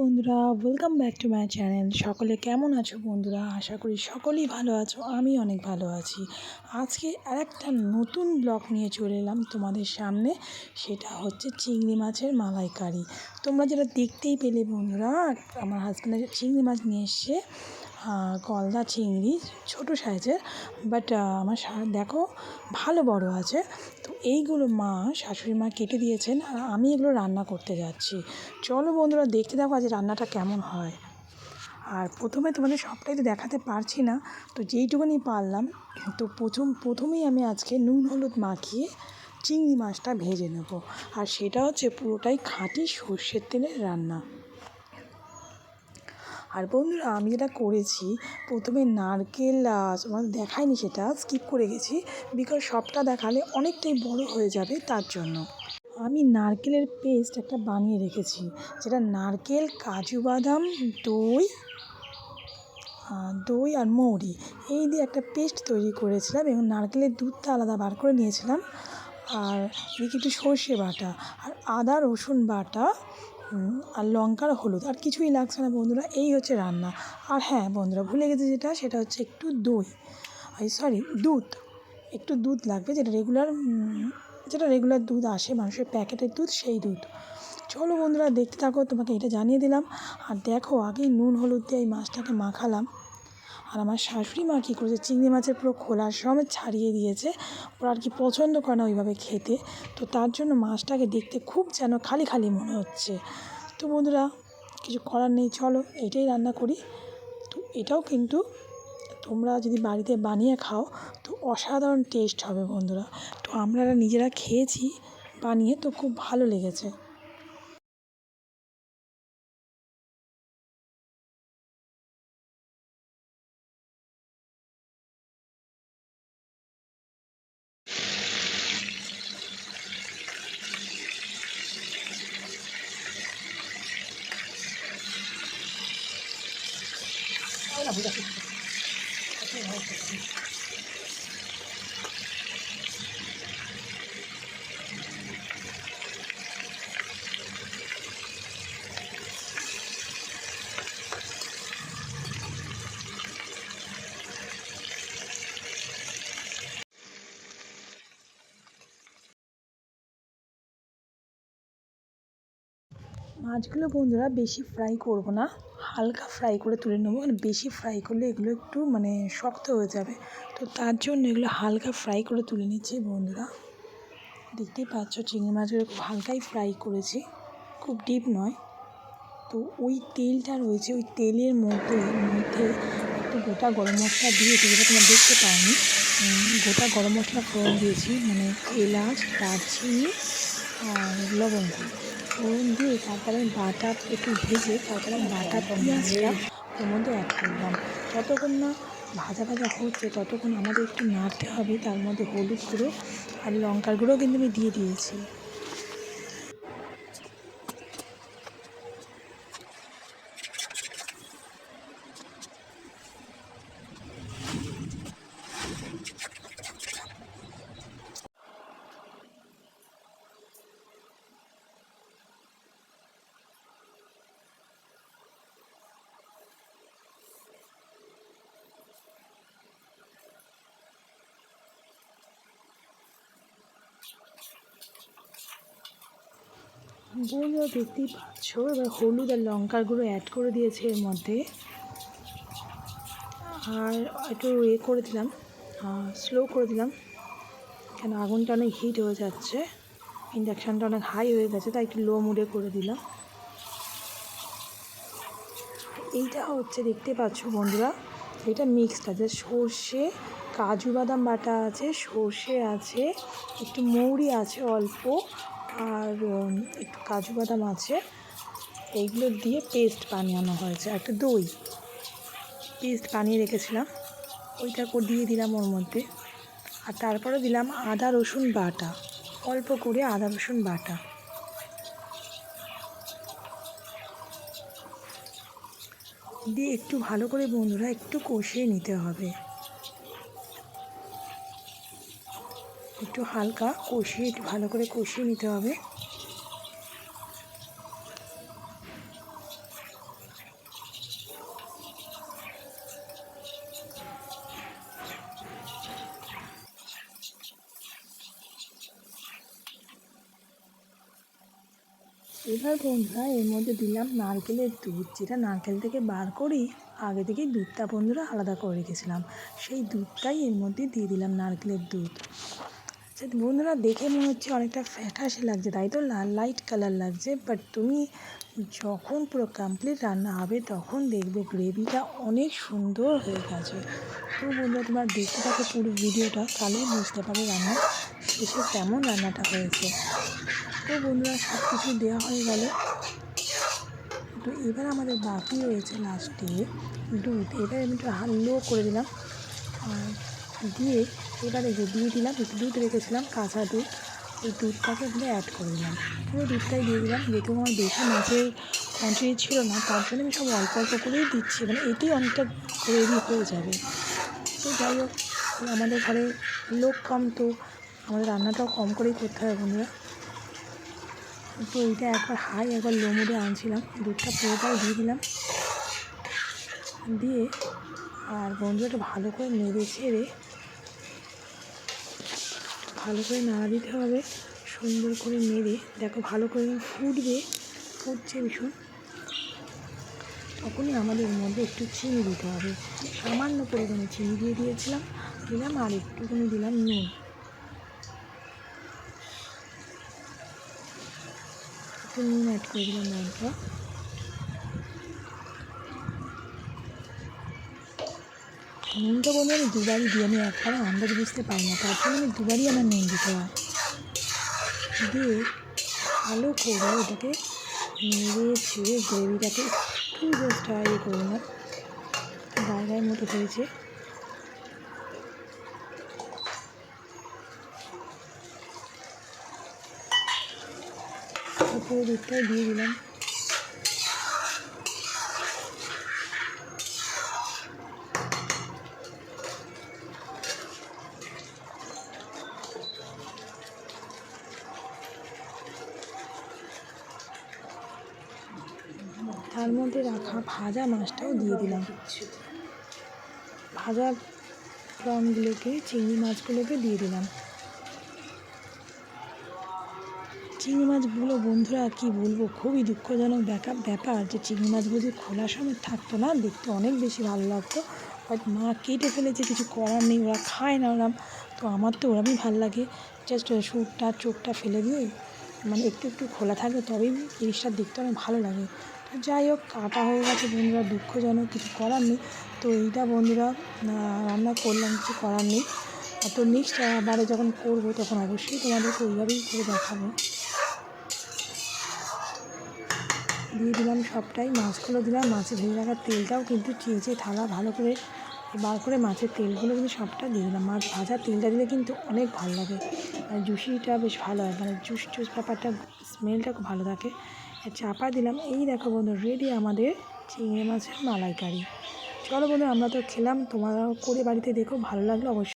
বন্ধুরা welcome back to my channel সকলে কেমন আছো বন্ধুরা? আশা করি সকলেই ভালো আছো আমি অনেক ভালো আছি। আজকে আর একটা নতুন ব্লগ নিয়ে চলে এলাম তোমাদের সামনে। সেটা হচ্ছে চিংড়ি মাছের মালাইকারি। তোমরা যেটা দেখতেই পেলে বন্ধুরা, আমার হাজব্যান্ডের চিংড়ি মাছ নিয়ে এসছে গলদা চিংড়ি, ছোট সাইজের বাট আমার দেখো, ভালো বড় আছে। এইগুলো মা, শাশুড়ি মা কেটে দিয়েছেন আর আমি এগুলো রান্না করতে যাচ্ছি। চলো বন্ধুরা, দেখতে দেখো আজ রান্নাটা কেমন হয়। আর প্রথমে তোমাদের সবটাই তো দেখাতে পারছি না, তো যেইটুকুনি পারলাম তো প্রথম, প্রথমেই আমি আজকে নুন, হলুদ মাখিয়ে চিংড়ি মাছটা ভেজে নেব। আর সেটা হচ্ছে পুরোটাই খাঁটি সর্ষের তেলের রান্না। আর বন্ধুরা, আমি যেটা করেছি, প্রথমে নারকেল তোমাদের দেখায়নি সেটা স্কিপ করে গেছি বিকজ সবটা দেখালে অনেকটাই বড় হয়ে যাবে তার জন্য। আমি নারকেলের পেস্ট একটা বানিয়ে রেখেছি, যেটা নারকেল, কাজু বাদাম, দই দই আর মৌরি, এই দিয়ে একটা পেস্ট তৈরি করেছিলাম এবং নারকেলের দুধটা আলাদা বার করে নিয়েছিলাম। আর এদিকে একটু সর্ষে বাটা, আর আদা, রসুন বাটা আর লঙ্কার হলুদ, আর কিছুই লাগছে না বন্ধুরা, এই হচ্ছে রান্না। আর হ্যাঁ বন্ধুরা, ভুলে গেছে যেটা, সেটা হচ্ছে একটু দই। সরি দুধ। একটু দুধ লাগবে, যেটা রেগুলার যেটা রেগুলার দুধ আসে, মানুষের প্যাকেটের দুধ, সেই দুধ। চলো বন্ধুরা, দেখতে থাকো, তোমাকে এটা জানিয়ে দিলাম। আর দেখো, আগেই নুন, হলুদ দিয়ে এই মাছটাকে মাখালাম। আর আমার শাশুড়ি মা কী করেছে? চিংড়ি মাছের পুরো খোলা সমেত ছাড়িয়ে দিয়েছে। ওরা আর কি পছন্দ করে না ওইভাবে খেতে। তো তার জন্য মাছটাকে দেখতে খুব যেন খালি খালি মনে হচ্ছে। তো বন্ধুরা, কিছু করার নেই, চলো এটাই রান্না করি। তো এটাও কিন্তু তোমরা যদি বাড়িতে বানিয়ে খাও, তো অসাধারণ টেস্ট হবে বন্ধুরা। তো আমরা নিজেরা খেয়েছি, বানিয়ে তো খুব ভালো লেগেছে। মাছগুলো বন্ধুরা বেশি ফ্রাই করব না, হালকা ফ্রাই করে তুলে নেব মানে বেশি ফ্রাই করলে এগুলো একটু মানে শক্ত হয়ে যাবে। তো তার জন্য এগুলো হালকা ফ্রাই করে তুলে নিচ্ছি বন্ধুরা। দেখতেই পাচ্ছ চিংড়ি মাছগুলো খুব হালকাই ফ্রাই করেছি, খুব ডিপ নয়। তো ওই তেলটা রয়েছে, ওই তেলের মধ্যে মধ্যে একটু গোটা গরম মশলা দিয়েছি, যেটা তোমরা দেখতে পাওনি। গোটা গরম মশলা ফোড়ন দিয়েছি মানে এলাচ, দারচিনি আর লবঙ্গ ফোড়ন দিয়ে তারপরে বাটা একটু ভেজে তারপরে বাটা পেঁয়াজটা ওর মধ্যে অ্যাড করলাম। যতক্ষণ না ভাজা ভাজা হচ্ছে, ততক্ষণ আমাদের একটু নাড়তে হবে। তার মধ্যে হলুদ গুঁড়ো আর লঙ্কার গুঁড়ো কিন্তু আমি দিয়ে দিয়েছি। বন্ধুরা দেখতেই পাচ্ছ? এবার হলুদ আর লঙ্কার গুঁড়ো অ্যাড করে দিয়েছে এর মধ্যে। আর একটু এ করে দিলাম। স্লো করে দিলাম। কেন আগুনটা অনেক হিট হয়ে যাচ্ছে। ইন্ডাকশানটা অনেক হাই হয়ে গেছে, তাই একটু লো মুডে করে দিলাম। এইটা হচ্ছে দেখতে পাচ্ছ বন্ধুরা, এটা মিক্সড আছে। সর্ষে, কাজু বাদাম বাটা আছে, সর্ষে আছে, একটু মৌরি আছে অল্প। আর একটু কাজু বাদাম আছে। এইগুলো দিয়ে পেস্ট বানানো হয়েছে। একটা দই। পেস্ট বানিয়ে রেখেছিলাম। ওইটা করে দিয়ে দিলাম ওর মধ্যে। আর তারপরে দিলাম আদা রসুন বাটা। অল্প করে আদা রসুন বাটা। দিয়ে একটু ভালো করে বন্ধুরা একটু কষিয়ে নিতে হবে। একটু হালকা কষিয়ে, একটু ভালো করে কষিয়ে নিতে হবে। এবার বন্ধুরা, এর মধ্যে দিলাম নারকেলের দুধ। যেটা নারকেল থেকে বার করি, আগে থেকেই দুধটা বন্ধুরা আলাদা করে রেখেছিলাম। সেই দুধটাই এর মধ্যে দিয়ে দিলাম নারকেলের দুধ। আচ্ছা বন্ধুরা দেখে মনে হচ্ছে অনেকটা ফ্যাটাসে লাগছে, তাই তো লাল লাইট কালার লাগছে। বাট তুমি যখন পুরো কমপ্লিট রান্না হবে, তখন দেখবে গ্রেভিটা অনেক সুন্দর হয়ে গেছে। তো বন্ধুরা, তোমার দেখতে থাকো পুরো ভিডিওটা তাহলেই বুঝতে পারবে রান্না শেষে কেমন রান্নাটা হয়েছে। তো বন্ধুরা সব কিছু দেওয়া হয়ে গেল। তো এবার আমাদের বাকি রয়েছে লাস্টে দুধ। এবার আমি একটু হাল্লো করে দিলাম। আর দিয়ে এবারে যে দিয়ে দিলাম, একটু দুধ রেখেছিলাম, কাঁচা দুধ। ওই দুধটাকে এখানে অ্যাড করে দিলাম। পুরো দুধটাই দিয়ে দিলাম। যেহেতু আমার বেশি মাছের কোয়ান্টিটি ছিল না, তার জন্য আমি সব অল্প অল্প করেই দিচ্ছি। মানে এতেই অনেকটা গ্রেভি হয়ে যাবে। তো যাই হোক, আমাদের ঘরে লোক কম তো, আমাদের রান্নাটাও কম করেই করতে হবে বন্ধুরা। তো এইটা একবার হাই, একবার লো মোডে আনছিলাম। দুধটা পুরোটাই দিয়ে দিলাম। দিয়ে আর বন্ধুটা ভালো করে নেড়ে ছেড়ে ভালো করে নাড়া দিতে হবে, সুন্দর করে নেড়ে। দেখো, ভালো করে ফুটবে, ফুটছে ভীষণ। তখনই আমাদের মধ্যে একটু চিনি দিতে হবে। সামান্য পরিমাণে চিনি দিয়ে দিয়েছিলাম, দিলাম আর একটুখানি দিলাম নুন। একটু নুন অ্যাড করে দিলাম বন্ধুরা নুনটা বলব আমি দুবারই দিই আমি একবারে আন্দাজ বুঝতে পারি না, তার জন্য আমি দুবারই আমার নুন দিতে হয়। দিয়ে ভালো করে এটাকে নেড়ে ছেড়ে গ্রেভিটাকে একটু জাস্ট ইয়ে করে নিলাম গায়ে মতো হয়েছে পুরো দুধটাই দিয়ে দিলাম। তার মধ্যে রাখা ভাজা মাছটাও দিয়ে দিলাম। ভাজা প্রনগুলোকে চিংড়ি মাছগুলোকে দিয়ে দিলাম। চিংড়ি মাছগুলো বন্ধুরা কি বলব, খুবই দুঃখজনক ব্যাপার ব্যাপার যে চিংড়ি মাছগুলো যদি খোলা সময় থাকতো না, দেখতে অনেক বেশি ভালো লাগতো। বাট মা কেটে ফেলেছে, কিছু করার নেই, ওরা খায় না ওরা। তো আমার তো ওরমই ভালো লাগে। জাস্ট সুরটা, চোখটা ফেলে দিয়ে মানে একটু একটু খোলা থাকবে তবেই জিনিসটা দেখতে অনেক ভালো লাগে। যাই হোক, কাটা হয়ে গেছে বন্ধুরা, দুঃখজনক কিছু করার নেই। তো এইটা বন্ধুরা রান্না করলাম, কিছু করার নেই। তো নেক্সট বারে যখন করব তখন অবশ্যই তোমাদেরকে ওইভাবেই করে দেখাবো। দিয়ে দিলাম সবটাই, মাছগুলো দিলাম, মাছে ভেজে রাখার তেলটাও কিন্তু চেয়েছে থালা ভালো করে বার করে মাছের তেলগুলো কিন্তু সবটা দিয়ে দিলাম। মাছ ভাজার তেলটা দিলে কিন্তু অনেক ভালো লাগে। আর জুসিটা বেশ ভালো হয় মানে জুস জুস ব্যাপারটা, স্মেলটা খুব ভালো থাকে। চাপা দিলাম। এই দেখো বন্ধু রেডি আমাদের চিংড়ি মাছের মালাইকারি। চলো বন্ধু, আমরা তো খেলাম তোমরাও করে বাড়িতে দেখো, ভালো লাগল অবশ্যই।